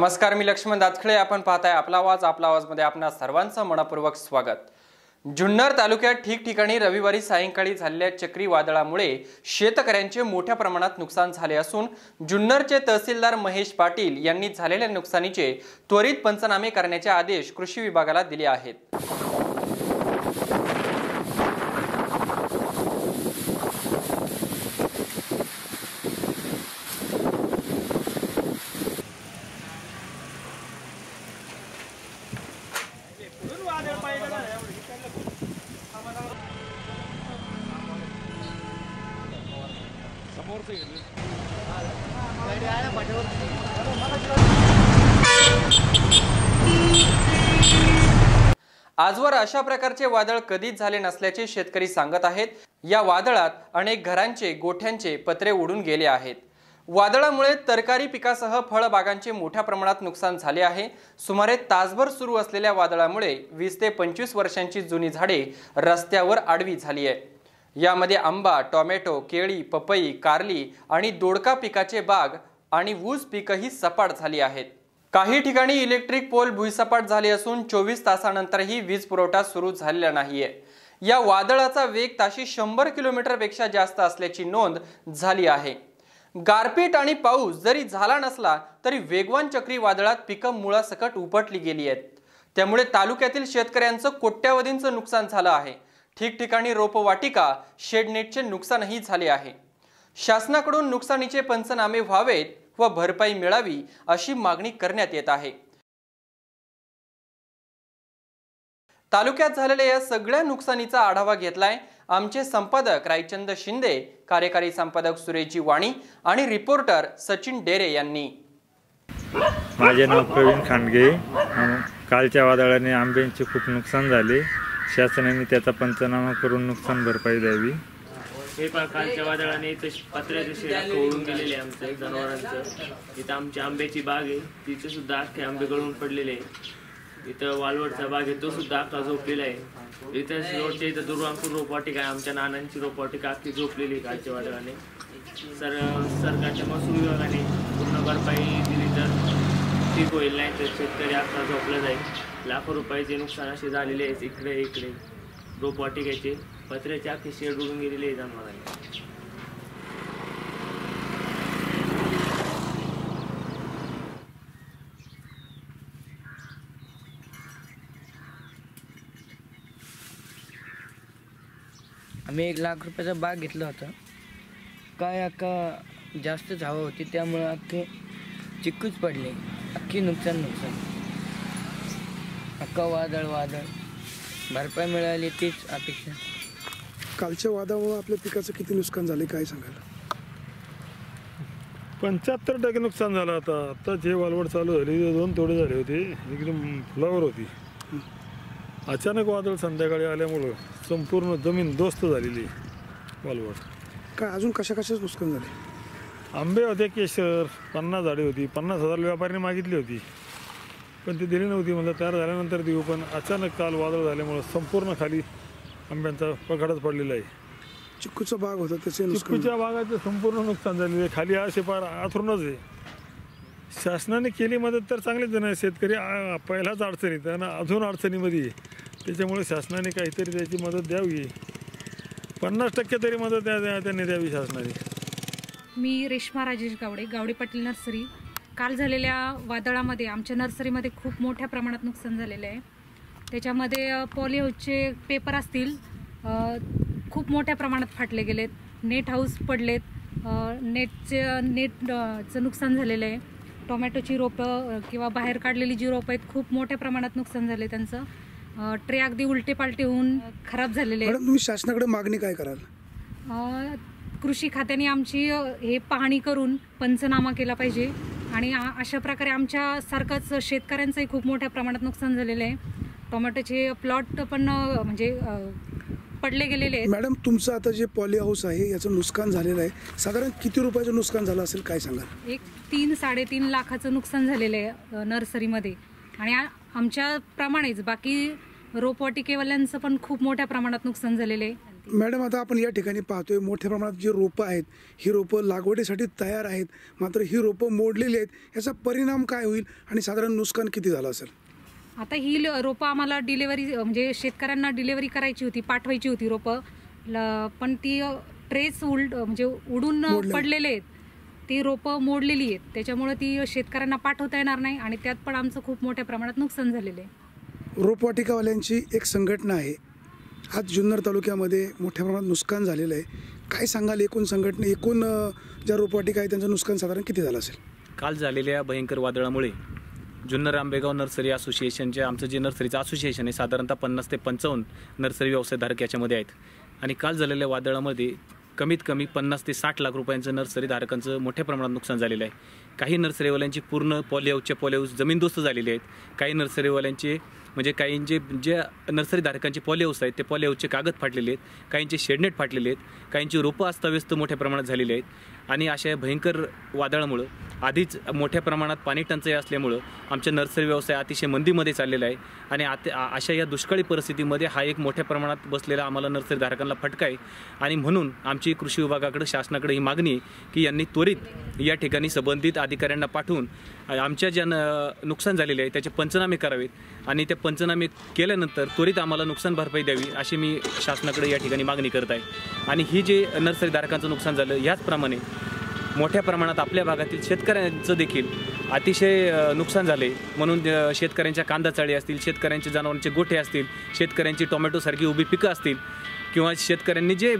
नमस्कार मी लक्ष्मण दातखळे. आपण पाहताय आपला आवाज आपला आवाजमध्ये आपणा सर्वांचं मनपूर्वक स्वागत. जुन्नर तालुक्यात ठिकठिकाणी रविवारी सायंकाळी झालेल्या चक्रीवादळामुळे शेतकऱ्यांचे मोठ्या प्रमाणात नुकसान झाले असून जुन्नरचे तहसीलदार महेश पाटील यांनी झालेल्या नुकसानीचे त्वरित पंचनामे करण्याचे आदेश कृषी विभागाला दिले आहेत. आजवर अशा प्रकारचे वादळ कधीच झाले नसल्याचे शेतकरी सांगत आहेत. या वादळात अनेक घरांचे गोठ्यांचे पत्रे उडून गेले आहेत. वादळामुळे तरकारी पिकासह फळबागांचे मोठ्या प्रमाणात नुकसान झाले आहे. सुमारे तासभर सुरू असलेल्या वादळामुळे वीस ते पंचवीस वर्षांची जुनी झाडे रस्त्यावर आडवी झाली आहे यामध्ये आंबा टोमॅटो केळी पपई कारली आणि दोडका पिकाचे बाग आणि ऊस पिकंही सपाट झाली आहेत. काही ठिकाणी इलेक्ट्रिक पोल भुईसपाट झाले असून चोवीस तासानंतरही वीज पुरवठा सुरू झालेला नाहीये. या वादळाचा वेग ताशी शंभर किलोमीटरपेक्षा जास्त असल्याची नोंद झाली आहे. गारपीट आणि पाऊस जरी झाला नसला तरी वेगवान चक्रीवादळात पिकं मुळासकट उपटली गेली आहेत. त्यामुळे तालुक्यातील शेतकऱ्यांचं कोट्यावधींचं नुकसान झालं आहे. ठिकठिकाणी रोपवाटिका शेडनेटचे नुकसानही झाले आहे. शासनाकडून नुकसानीचे पंचनामे व्हावेत व भरपाई मिळावी अशी मागणी करण्यात येत आहे. तालुक्यात झालेल्या या सगळ्या नुकसानीचा आढावा घेतलाय आमचे संपादक रायचंद शिंदे कार्यकारी संपादक सुरेजी वाणी आणि रिपोर्टर सचिन डेरे यांनी. माझे नाव प्रवीण खांडगे. कालच्या वादळाने आंब्यांचे खूप नुकसान झाले. शासनाने त्याचा पंचनामा करून नुकसान भरपाई द्यावी. हे पहा कालच्या वादळाने इथं पत्र्याचे शेड ओळून गेलेले आहे आमचं जनावरांचं. इथं आमची आंब्याची बाग आहे. तिथे सुद्धा अख्खे आंबे गळून पडलेले आहे. इथं वालवडचा बाग आहे तो सुद्धा अख्खा झोपलेला आहे. इथं रोडच्या इथं दुर्वांकूर रोपवाटिका आहे आमच्या नानांची रोपवाटिका अख्खी झोपलेली आहे कालच्या वादळाने. सर सरकारच्या महसूल विभागाने पूर्ण भरपाई दिली तर ठीक होईल नाही तर शेतकरी अख्खा झोपला जाईल. लाखो रुपयाचे नुकसान असे झालेले आहेत. इकडे इकडे रोपवाटिकेचे. पत्र्याच्या अख्खी शेड उडून गेलेले आहे जन्माला. आम्ही एक लाख रुपयाचा बाग घेतला होता. काय अक्का जास्त हवा होती त्यामुळे अख्खे चिक्कूच पडले. अख्खी नुकसान नुकसान. अक्का वादळ वादळ. भरपाई मिळाली तीच अपेक्षा. कालच्या वादामुळे आपल्या पिकाचं किती नुकसान झाले काय सांगाल? पंच्याहत्तर टक्के नुकसान झालं आता. आता जे वालवड चालू झाली दोन तोडे झाले होते. एकदम फुलावर होती. अचानक वादळ संध्याकाळी आल्यामुळं संपूर्ण जमीन दोस्त झालेली वालवड. काय अजून कशा कशाच नुकसान झाले आंबे होते केशर पन्नास झाडे होती. पन्नास हजार व्यापाऱ्याने मागितली होती. पण ती दिली नव्हती. म्हणलं तयार झाल्यानंतर देऊ. पण अचानक काल वादळ झाल्यामुळं संपूर्ण खाली आंब्यांचा पकडच पडलेला आहे. चिक्कूचा बाग होता त्याचे नुकसान चिक्कूच्या बागाचं संपूर्ण नुकसान झालेलं आहे. खाली असे फार आथरूनच आहे. शासनाने केली मदत तर चांगलीच नाही शेतकरी आ- पहिलाच अडचणीत आणि अजून अडचणीमध्ये आहे. त्याच्यामुळे शासनाने काहीतरी त्याची मदत द्यावी. पन्नास टक्के तरी मदत द्या द्या- त्यांनी द्यावी शासनाने. मी रेश्मा राजेश गावडे गावडे पाटील नर्सरी. काल झालेल्या वादळामध्ये आमच्या नर्सरीमध्ये खूप मोठ्या प्रमाणात नुकसान झालेलं आहे. त्याच्यामध्ये पॉलिहाऊसचे पेपर असतील खूप मोठ्या प्रमाणात फाटले गेलेत. नेट हाऊस पडलेत. नेटचे नेट अ, चं नुकसान झालेलं आहे. टोमॅटोची रोपं किंवा बाहेर काढलेली जी रोपं आहेत खूप मोठ्या प्रमाणात नुकसान झाले त्यांचं. ट्रे अगदी उलटे पालटे होऊन खराब झालेले आहेत. तुम्ही शासनाकडे मागणी काय कराल? कृषी खात्याने आमची हे पाहणी करून पंचनामा केला पाहिजे. आणि अशा प्रकारे आमच्या सारखंच शेतकऱ्यांचंही खूप मोठ्या प्रमाणात नुकसान झालेलं आहे. टोमॅटोचे प्लॉट पण म्हणजे पडले गेलेले आहेत. मॅडम तुमचं आता जे पॉली हाऊस आहे याचं नुकसान झालेलं आहे. साधारण किती रुपयाचं नुकसान झालं असेल काय सांगाल? एक तीन साडेतीन लाखाचं नुकसान झालेलं आहे नर्सरीमध्ये. आणि आ- आमच्याप्रमाणेच बाकी रोपवाटिकेवाल्यांचं पण खूप मोठ्या प्रमाणात नुकसान झालेलं आहे. मॅडम आता आपण या ठिकाणी पाहतोय मोठ्या प्रमाणात जी रोपं आहेत ही रोपं लागवडीसाठी तयार आहेत मात्र ही रोपं मोडलेली आहेत. याचा परिणाम काय होईल? आणि साधारण नुकसान किती झालं असेल? आता ही ल- रोपं आम्हाला डिलेवरी म्हणजे शेतकऱ्यांना डिलेवरी करायची होती पाठवायची होती रोपं. ल- पण ती ट्रेस उलट म्हणजे उडून. पडलेले आहेत. ती रोपं मोडलेली आहेत. त्याच्यामुळे ती शेतकऱ्यांना पाठवता येणार नाही आणि त्यात पण आमचं खूप मोठ्या प्रमाणात नुकसान झालेलं आहे. रोपवाटिकावाल्यांची एक संघटना आहे. आज जुन्नर तालुक्यामध्ये मोठ्या प्रमाणात नुकसान झालेलं आहे. काय सांगाल एकूण संघटने एकूण ज्या रोपवाटिका आहे त्यांचं नुकसान साधारण किती झालं असेल? काल झालेल्या भयंकर वादळामुळे जुन्नर आंबेगाव नर्सरी असोसिएशनचे आमचं जे नर्सरीचं असोसिएशन आहे साधारणतः पन्नास ते पंचावन्न नर्सरी व्यवसायधारक याच्यामध्ये आहेत. आणि काल झालेल्या वादळामध्ये कमीत कमी पन्नास ते साठ लाख रुपयांचं नर्सरी धारकांचं मोठ्या प्रमाणात नुकसान झालेलं आहे. काही नर्सरीवाल्यांची पूर्ण पॉलिहाऊसच्या पॉलिहाऊस जमीनदोस्त झालेले आहेत. काही नर्सरीवाल्यांचे म्हणजे काहींचे जे नर्सरी धारकांचे पॉलिहाऊस आहेत ते पॉलिहाऊसचे कागद फाटलेले आहेत. काहींचे शेडनेट फाटलेले आहेत. काहींची रोपं अस्ताव्यस्त मोठ्या प्रमाणात झालेली आहेत. आणि अशा भयंकर वादळामुळं आधीच मोठ्या प्रमाणात पाणी टंचाई असल्यामुळं आमच्या नर्सरी व्यवसाय अतिशय मंदीमध्ये चाललेला आहे. आणि आत अशा या दुष्काळी परिस्थितीमध्ये हा एक मोठ्या प्रमाणात बसलेला आम्हाला नर्सरी धारकांना फटका आहे. आणि म्हणून आमची कृषी विभागाकडे शासनाकडे ही मागणी की यांनी त्वरित या ठिकाणी संबंधित अधिकाऱ्यांना पाठवून आमच्या ज्या न- नुकसान झालेले आहे त्याचे पंचनामे करावेत. आणि ते पंचनामे केल्यानंतर त्वरित आम्हाला नुकसान भरपाई द्यावी अशी मी शासनाकडे या ठिकाणी मागणी करत आहे. आणि ही जे नर्सरीधारकांचं नुकसान झालं याचप्रमाणे मोठ्या प्रमाणात आपल्या भागातील शेतकऱ्यांचं देखील अतिशय नुकसान झाले. म्हणून शेतकऱ्यांच्या कांदा चाळी असतील शेतकऱ्यांचे जनावरांचे गोठे असतील शेतकऱ्यांची टोमॅटोसारखी उभी पिकं असतील किंवा शेतकऱ्यांनी जे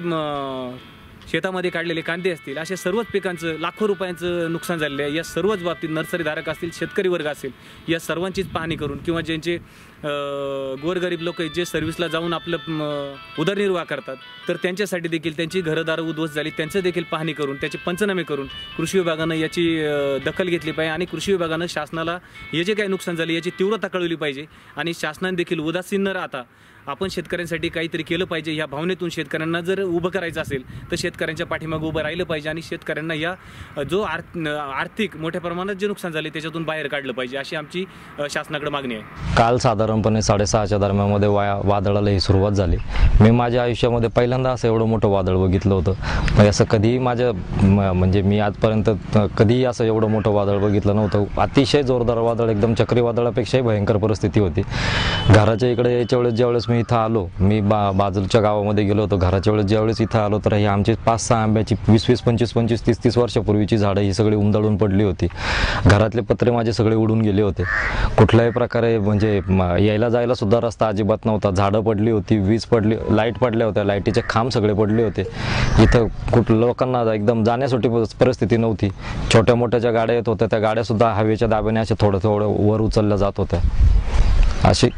शेतामध्ये काढलेले कांदे असतील अशा सर्वच पिकांचं लाखो रुपयांचं नुकसान झालेलं आहे. या सर्वच बाबतीत नर्सरीधारक असतील शेतकरी वर्ग असेल या सर्वांचीच पाहणी करून किंवा ज्यांचे गोरगरीब लोक जे सर्व्हिसला जाऊन आपलं उदरनिर्वाह करतात तर त्यांच्यासाठी देखील त्यांची घरदारं उद्ध्वस्त झाली. त्यांचं देखील पाहणी करून त्याचे पंचनामे करून कृषी विभागानं याची दखल घेतली पाहिजे आणि कृषी विभागानं शासनाला हे जे काही नुकसान झाले याची तीव्रता कळवली पाहिजे. आणि शासनाने देखील उदासीन न राहता आपण शेतकऱ्यांसाठी काहीतरी केलं पाहिजे. ह्या भावनेतून शेतकऱ्यांना जर उभं करायचं असेल तर शेतकऱ्यांच्या पाठीमागं उभं राहिलं पाहिजे आणि शेतकऱ्यांना या जो आर्थ आर्थिक मोठ्या प्रमाणात जे नुकसान झाले त्याच्यातून बाहेर काढलं पाहिजे अशी आमची शासनाकडे मागणी आहे. काल साधारणपणे साडेसहाच्या दरम्यानमध्ये वाया वादळाला ही सुरुवात झाली. मी माझ्या आयुष्यामध्ये पहिल्यांदा असं एवढं मोठं वादळ बघितलं होतं. असं कधीही माझ्या म- म्हणजे मी आजपर्यंत त- कधीही असं एवढं मोठं वादळ बघितलं नव्हतं. अतिशय जोरदार वादळ एकदम चक्रीवादळापेक्षाही भयंकर परिस्थिती होती. घराच्या इकडे यायच्या वेळेस ज्यावेळेस मी इथं आलो. मी बा बाजूच्या गावामध्ये गेलो होतो. घराच्या वेळेस ज्यावेळेस इथं आलो तर ही आमची पाच सहा आंब्याची वीस वीस पंचवीस पंचवीस तीस तीस वर्षापूर्वीची झाडं ही सगळी उंदळून पडली होती. घरातले पत्रे माझे सगळे उडून गेले होते. कुठल्याही प्रकारे म्हणजे यायला जायला सुद्धा रस्ता अजिबात नव्हता. झाडं पडली होती वीज पडली लाइट पडल्या होत्या. लाईटीचे खांब सगळे पडले होते. इथं कुठ लोकांना एकदम जाण्यासाठी प- परिस्थिती नव्हती. छोट्या मोठ्या ज्या गाड्या येत होत्या. त्या गाड्यासुद्धा हवेच्या दाब्याने अशा थोडं थोडं वर उचलल्या जात होत्या. अशी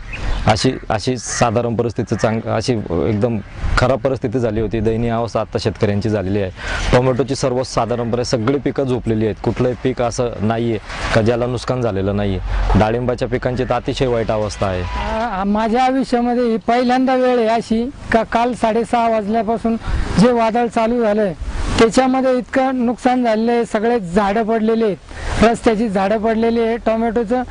अशी अशी साधारण परिस्थिती चांग अशी एकदम खराब परिस्थिती झाली होती. दयनीय अवस्था आता शेतकऱ्यांची झालेली आहे. टोमॅटोची सर्वसाधारणपणे सगळी पिकं झोपलेली आहेत. कुठलंही पीक असं नाही आहे का ज्याला नुकसान झालेलं नाही आहे डाळिंबाच्या पिकांची तर अतिशय वाईट अवस्था आहे. माझ्या आयुष्यामध्ये ही पहिल्यांदा वेळ आहे अशी का काल साडेसहा वाजल्यापासून जे वादळ चालू झालंय त्याच्यामध्ये इतकं नुकसान झालेलं आहे. सगळे झाडं पडलेले आहेत. रस्त्याची झाडं पडलेली आहे. टोमॅटोचं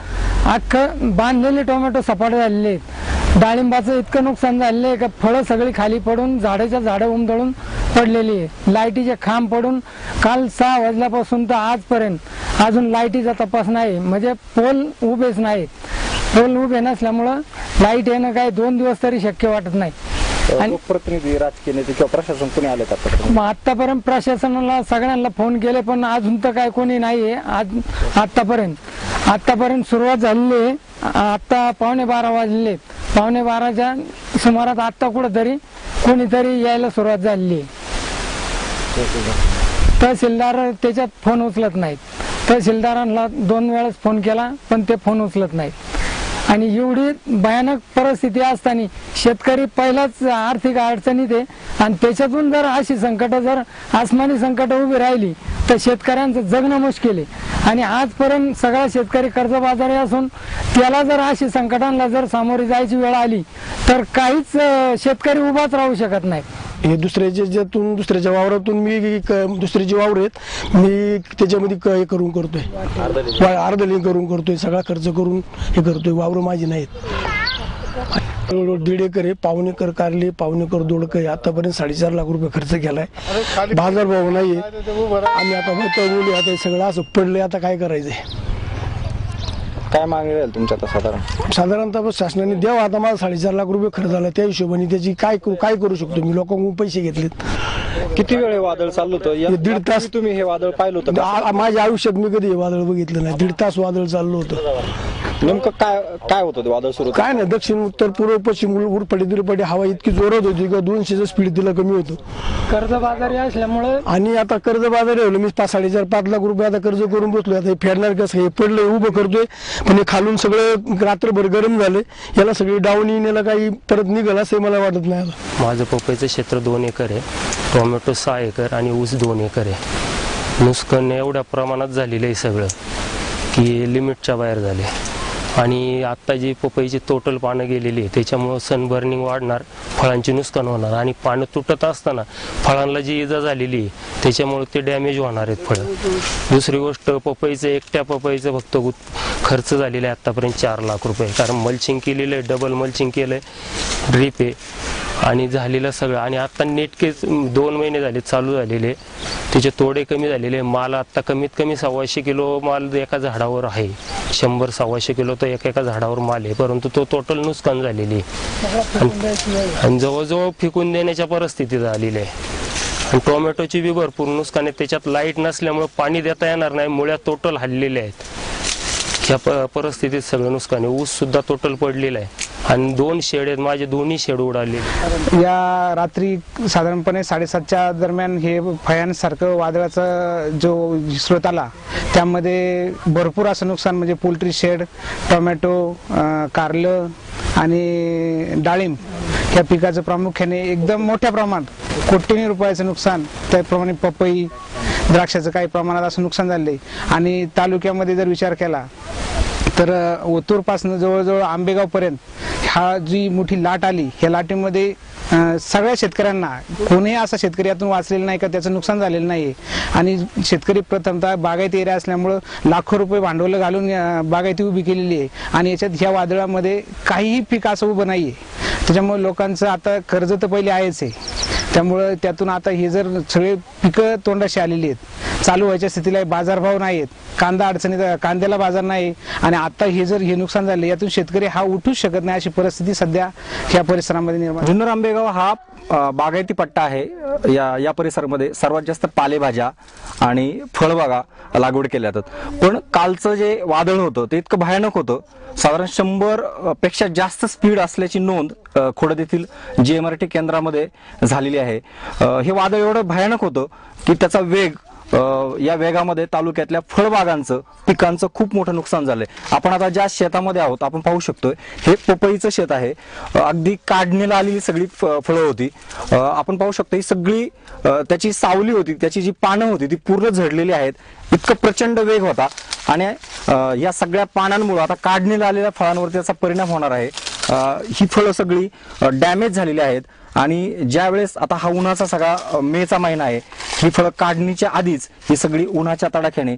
अख्खं बांधलेले टोमॅटो सपाट झालेले आहेत. डाळिंबाचं इतकं नुकसान झालेलं आहे का? फळं सगळी खाली पडून झाडाच्या झाडं उमदळून पडलेली आहे. लाईटीचे खांब पडून काल सहा वाजल्यापासून तर आजपर्यंत अजून लाईटीचा तपास नाही. म्हणजे पोल उभेच नाहीत पोल उभे नसल्यामुळं लाइट येणं काय दोन दिवस तरी शक्य वाटत नाही. लोकप्रतिनिधी राजकीय नेते किंवा प्रशासन कोणी आले मग आतापर्यंत प्रशासनाला सगळ्यांना फोन केले पण अजून तर काय कोणी नाहीये. आज आतापर्यंत आतापर्यंत सुरुवात झालेली आहे. आता पावणे बारा वाजले पावणे बाराच्या सुमारात आता कुठंतरी कोणीतरी यायला सुरुवात झालेली आहे. तहसीलदार त्याच्यात फोन उचलत नाहीत. तहसीलदारांना दोन वेळेस फोन केला पण ते फोन उचलत नाहीत. आणि एवढी भयानक परिस्थिती असताना शेतकरी पहिलाच आर्थिक अडचणीत आहे. आणि त्याच्यातून जर अशी संकट जर आसमानी संकट उभी राहिली तर शेतकऱ्यांचं जगणं मुश्किल आहे. आणि आजपर्यंत सगळा शेतकरी कर्जबाजारी असून त्याला जर अशी संकटांना जर सामोरी जायची वेळ आली तर काहीच शेतकरी उभाच राहू शकत नाही. हे दुसऱ्याच्या ज्यातून दुसऱ्याच्या वावरातून मी क- दुसऱ्याचे वावर आहेत मी त्याच्यामध्ये क- हे करून करतोय. अर्धलिंग करून करतोय सगळा खर्च करून हे करतोय वावर माझी नाहीत. जवळजवळ दीड एकर आहे पाऊण एकर कारली पाऊण एकर दोडकं आहे. आतापर्यंत साडेचार लाख रुपये खर्च केलाय. बाजारभाव नाही आम्ही आता बोलू आता सगळं असं पडले आता काय करायचंय? काय मागणी राहील तुमच्या आता साधारण? साधारणतः शासनाने द्यावा. आता मला साडेचार लाख रुपये खर्च झाला त्या हिशोबाने त्याची काय करू काय करू शकतो मी? लोकांकडून पैसे घेतलेत. किती वेळ हे वादळ चाललं होतं? या- दीड तास- यापूर्वी तुम्ही हे वादळ पाहिलं होतं का? आ- माझ्या आयुष्यात मी कधी हे वादळ बघितलं नाही. दीड तास वादळ चाललं होतं. नेमकं काय काय होतं ते वादळ सुरू काय नाही दक्षिण उत्तर पूर्व पश्चिम उरपटी तिरपटी हवा इतकी जोरात होती का दोनशेचं स्पीड तिला कमी होतं. कर्ज बाजारी असल्यामुळं आणि आता कर्ज बाजार ठेवलं मी पाच साडेचार पाच लाख रुपये आता कर्ज करून बसलोय. आता हे फेडणार कसं हे पडलंय उभं करतोय. पण हे खालून सगळं रात्रभर गरम झालंय. याला सगळी डाऊन येईन याला काही परत निघाल असं मला वाटत नाही माझं पपईचं क्षेत्र दोन एकर आहे. टोमॅटो सहा एकर आणि ऊस दोन एकर आहे. नुकसान एवढ्या प्रमाणात झालेलं आहे सगळं की लिमिटच्या बाहेर झाले आणि आत्ता जी पपईची टोटल पानं गेलेली आहे त्याच्यामुळं सनबर्निंग वाढणार फळांचे नुकसान होणार. आणि पानं तुटत असताना फळांना जी इजा झालेली आहे त्याच्यामुळे ते डॅमेज होणार आहेत फळं. दुसरी गोष्ट पपईचं एकट्या पपईचं फक्त खर्च झालेला आहे आत्तापर्यंत चार लाख रुपये. कारण मल्चिंग केलेलं आहे डबल मल्चिंग केलं आहे ड्रीप आहे आणि झालेलं सगळं. आणि आत्ता नेटकेच दोन महिने झाले चालू झालेले. त्याचे तोडे कमी झालेले माल आता कमीत कमी सव्वाशे किलो माल एका झाडावर आहे. शंभर सव्वाशे किलो तर एका एका झाडावर माल आहे. परंतु तो टोटल नुकसान झालेली आहे. आणि- जवळजवळ फेकून देण्याच्या परिस्थितीत आलेली आहे. आणि टोमॅटोची बी भरपूर नुकसान आहे. त्याच्यात लाइट नसल्यामुळे पाणी देता येणार नाही. मुळ्या टोटल हल्लेल्या आहेत. या प परिस्थितीत सगळं नुकसान आहे. ऊस सुद्धा टोटल पडलेला आहे. आणि दोन शेड आहेत माझे दोन्ही शेड उडाले. या रात्री साधारणपणे साडेसातच्या दरम्यान हे फयांसारखं वादळाचा जो स्रोत आला त्यामध्ये भरपूर असं नुकसान म्हणजे पोल्ट्री शेड टोमॅटो अं, कारलं आणि डाळिंब या पिकाचं प्रामुख्याने एकदम मोठ्या प्रमाणात कोटींनी रुपयाचं नुकसान त्याप्रमाणे पपई द्राक्षाचं काही प्रमाणात असं नुकसान झालंय. आणि तालुक्यामध्ये जर विचार केला तर ओतूरपासून ओतूरपासनं जवळजवळ आंबेगावपर्यंत हा जी मोठी लाट आली ह्या लाटेमध्ये सगळ्या शेतकऱ्यांना कोणीही असा शेतकरी यातून वाचलेला नाही का त्याचं नुकसान झालेलं नाही आणि शेतकरी प्रथमतः बागायती एरिया असल्यामुळं लाखो रुपये भांडवलं घालून बागायती उभी केलेली आहे. आणि याच्यात ह्या वादळामध्ये काहीही पीक असं उभं नाही आहे त्याच्यामुळे लोकांचं आता कर्ज तर पहिले आहेच आहे. त्यामुळं त्यातून आता हे जर सगळे पिकं तोंडाशी आलेली आहेत चालू व्हायच्या स्थितीला बाजारभाव नाही आहेत कांदा अडचणीत कांद्याला बाजार नाही आणि आता हे जर हे नुकसान झालं यातून शेतकरी हा उठूच शकत नाही अशी परिस्थिती सध्या या परिसरामध्ये निर्माण जुन्नर आंबेगाव हा बागायती पट्टा आहे. या या परिसरामध्ये सर्वात जास्त पालेभाज्या आणि फळबागा लागवड केल्या जातात. पण कालचं जे वादळ होतं ते इतकं भयानक होतं साधारण शंभरपेक्षा जास्त स्पीड असल्याची नोंद खोडद येथील जी एम आर टी केंद्रामध्ये झालेली आहे. हे वादळ एवढं भयानक होतं की त्याचा वेग या वेगामध्ये तालुक्यातल्या फळबागांचं पिकांचं खूप मोठं नुकसान झालंय. आपण आता ज्या शेतामध्ये आहोत आपण पाहू शकतोय हे पपईचं शेत आहे. अगदी काढणीला आलेली सगळी फ- फळं होती. आपण पाहू शकतो ही सगळी त्याची सावली होती त्याची जी पानं होती ती पूर्ण झडलेली आहेत. इतकं प्रचंड वेग होता. आणि या सगळ्या पानांमुळे आता काढणीला आलेल्या फळांवरती त्याचा परिणाम होणार आहे. ही फळं सगळी डॅमेज झालेली आहेत. आणि ज्या वेळेस आता हा उन्हाचा सगळा मेचा महिना आहे ही फळं काढणीच्या आधीच ही सगळी उन्हाच्या तडाख्याने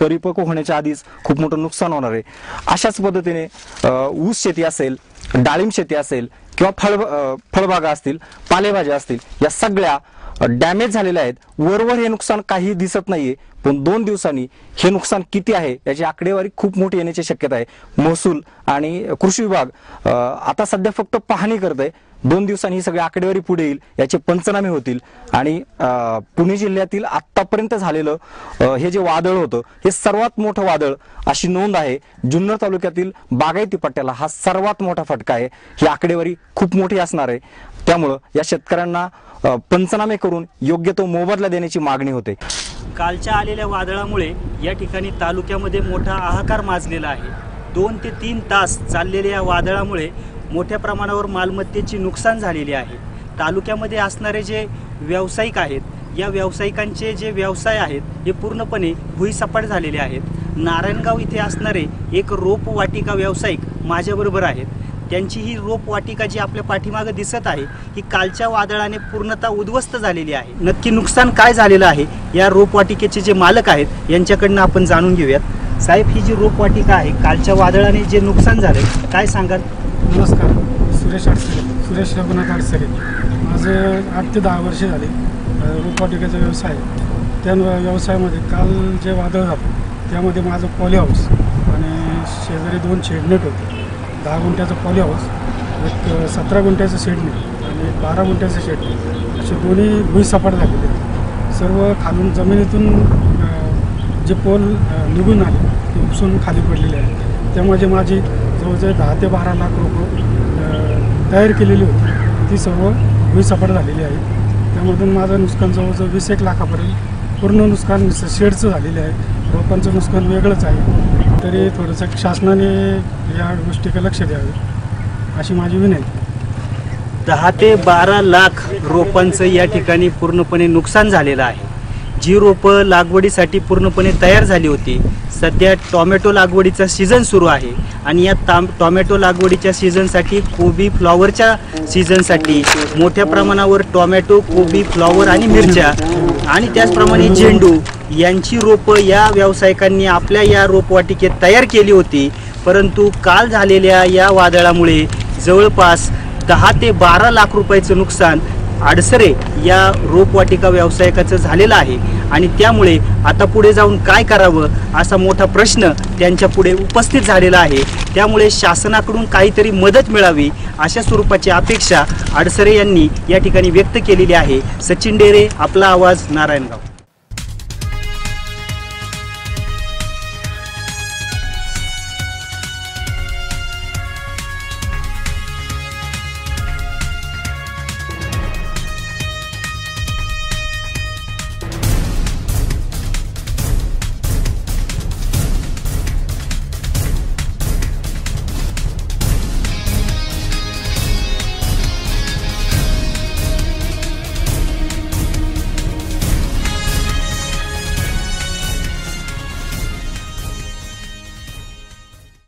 परिपक्व होण्याच्या आधीच खूप मोठं नुकसान होणार आहे. अशाच पद्धतीने ऊस शेती असेल डाळिंब शेती असेल किंवा फळ फळबागा असतील पालेभाज्या असतील या सगळ्या डॅमेज झालेले आहेत. वरवर हे नुकसान काही दिसत नाहीये. पण दोन दिवसांनी हे नुकसान किती आहे याची आकडेवारी खूप मोठी येण्याची शक्यता आहे. महसूल आणि कृषी विभाग आता सध्या फक्त पाहणी करत आहे दोन दिवसांनी ही सगळी आकडेवारी पुढे येईल याचे पंचनामे होतील आणि पुणे जिल्ह्यातील आत्तापर्यंत झालेलं हे जे वादळ होतं हे सर्वात मोठं वादळ अशी नोंद आहे. जुन्नर तालुक्यातील बागायती पट्ट्याला हा सर्वात मोठा फटका आहे. ही आकडेवारी खूप मोठी असणार आहे. त्यामुळं या शेतकऱ्यांना पंचनामे करून योग्य तो मोबदला देण्याची मागणी होते. कालच्या आलेल्या वादळामुळे या ठिकाणी तालुक्यामध्ये मोठा हाहाकार माजलेला आहे. दोन ते तीन तास चाललेल्या या वादळामुळे मोठ्या प्रमाणावर मालमत्तेची नुकसान झालेली आहे. तालुक्यामध्ये असणारे जे व्यावसायिक आहेत या व्यावसायिकांचे जे व्यवसाय आहेत हे पूर्णपणे भुईसपाट झालेले आहेत. नारायणगाव इथे असणारे एक रोप वाटिका व्यावसायिक माझ्याबरोबर आहेत. त्यांची ही रोप वाटिका जी आपल्या पाठीमागं दिसत आहे ही कालच्या वादळाने पूर्णतः उद्ध्वस्त झालेली आहे. नक्की नुकसान काय झालेलं आहे या रोपवाटिकेचे जे मालक आहेत यांच्याकडनं आपण जाणून घेऊयात. साहेब ही जी रोपवाटिका आहे कालच्या वादळाने जे नुकसान झालं काय सांगाल? नमस्कार सुरेश आडसरे सुरेश रघुनाथ आडसरे. माझं आठ ते दहा वर्ष झाले रोपवाटिकेचा व्यवसाय त्या व्यवसायामध्ये काल जे वादळ झालं त्यामध्ये माझं पॉली हाऊस आणि शेजारी दोन शेडनेट होते. दहा गुंठ्याचं पॉली हाऊस एक सतरा गुंठ्याचं शेडनेट आणि एक बारा गुंठ्याचं शेडनेट असे दोन्ही भुईसपाट झालेले आहेत सर्व खालून जमिनीतून जे पोल निघून आले ते उपसून खाली पडलेले आहेत. त्यामध्ये माझी जवळजवळ दहा ते बारा लाख रोपं तयार केलेली होती. ती सर्व भुईसपाट झालेली आहे. त्यामधून माझं नुकसान जवळजवळ वीस एक लाखापर्यंत पूर्ण नुकसान शेडचं झालेलं आहे. रोपांचं नुकसान वेगळंच आहे. तरी थोडंसं शासनाने या गोष्टीकडे लक्ष द्यावे अशी माझी विनंती दहा ते बारा लाख रोपांचं या ठिकाणी पूर्णपणे नुकसान झालेलं आहे. जी रोपं लागवडीसाठी पूर्णपणे तयार झाली होती सध्या टॉमॅटो लागवडीचा सीझन सुरू आहे आणि या ताम टॉमॅटो लागवडीच्या सीझनसाठी कोबी फ्लॉवरच्या सीझनसाठी मोठ्या प्रमाणावर टॉमॅटो कोबी फ्लॉवर आणि मिरच्या आणि त्याचप्रमाणे झेंडू यांची रोपं या व्यावसायिकांनी आपल्या या रोपवाटिकेत तयार केली होती. परंतु काल झालेल्या या वादळामुळे जवळपास दहा ते बारा लाख रुपयाचं नुकसान आडसरे या रोपवाटिका व्यावसायिकाचं झालेलं आहे. आणि त्यामुळे आता पुढे जाऊन काय करावं असा मोठा प्रश्न त्यांच्या पुढे उपस्थित झालेला आहे. त्यामुळे शासनाकडून काहीतरी मदत मिळावी अशा स्वरूपाची अपेक्षा आडसरे यांनी या ठिकाणी व्यक्त केलेली आहे. सचिन डेरे आपला आवाज नारायणगाव.